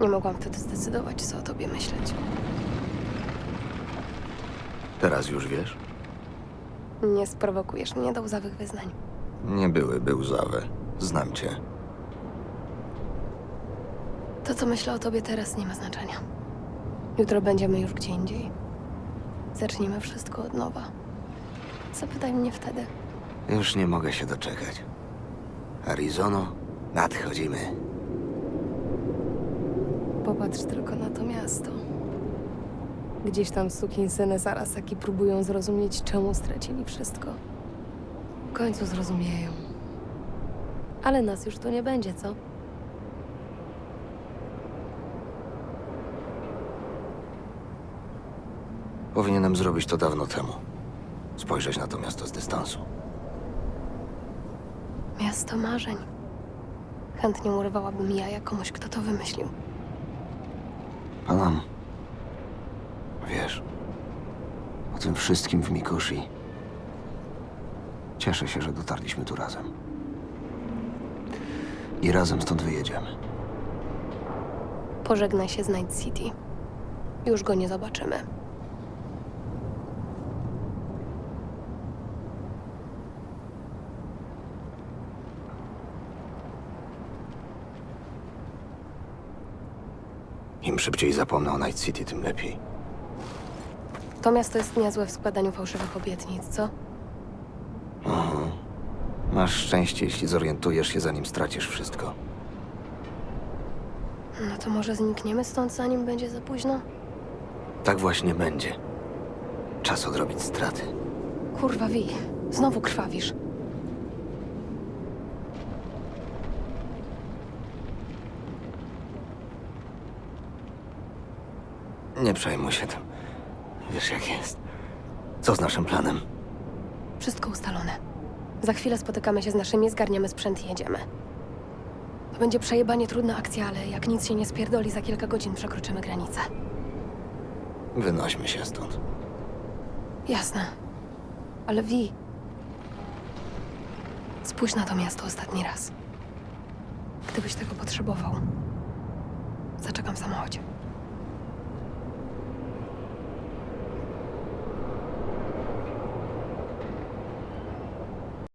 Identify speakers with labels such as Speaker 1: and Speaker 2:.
Speaker 1: Nie mogłam wtedy zdecydować, co o tobie myśleć.
Speaker 2: Teraz już wiesz?
Speaker 1: Nie sprowokujesz mnie do łzawych wyznań.
Speaker 2: Nie byłyby łzawe. Znam cię.
Speaker 1: To, co myślę o tobie teraz, nie ma znaczenia. Jutro będziemy już gdzie indziej. Zaczniemy wszystko od nowa. Zapytaj mnie wtedy.
Speaker 2: Już nie mogę się doczekać. Arizono, nadchodzimy.
Speaker 1: Popatrz tylko na to miasto. Gdzieś tam sukinsyny Zarasaki próbują zrozumieć, czemu stracili wszystko. W końcu zrozumieją. Ale nas już tu nie będzie, co?
Speaker 2: Powinienem zrobić to dawno temu. Spojrzeć na to miasto z dystansu.
Speaker 1: Miasto marzeń. Chętnie urwałabym jaja komuś, kto to wymyślił.
Speaker 2: Panam, wiesz, o tym wszystkim w Mikoshi. Cieszę się, że dotarliśmy tu razem. I razem stąd wyjedziemy.
Speaker 1: Pożegnaj się z Night City. Już go nie zobaczymy.
Speaker 2: Im szybciej zapomnę o Night City, tym lepiej.
Speaker 1: To miasto jest niezłe w składaniu fałszywych obietnic, co?
Speaker 2: Masz szczęście, jeśli zorientujesz się, zanim stracisz wszystko.
Speaker 1: No to może znikniemy stąd, zanim będzie za późno?
Speaker 2: Tak właśnie będzie. Czas odrobić straty.
Speaker 1: Kurwa, Wi. Znowu krwawisz.
Speaker 2: Nie przejmuj się tym. Wiesz jak jest. Co z naszym planem?
Speaker 1: Wszystko ustalone. Za chwilę spotykamy się z naszymi, zgarniamy sprzęt i jedziemy. To będzie przejebanie trudna akcja, ale jak nic się nie spierdoli, za kilka godzin przekroczymy granicę.
Speaker 2: Wynośmy się stąd.
Speaker 1: Jasne. Ale Wi... Spójrz na to miasto ostatni raz. Gdybyś tego potrzebował. Zaczekam w samochodzie.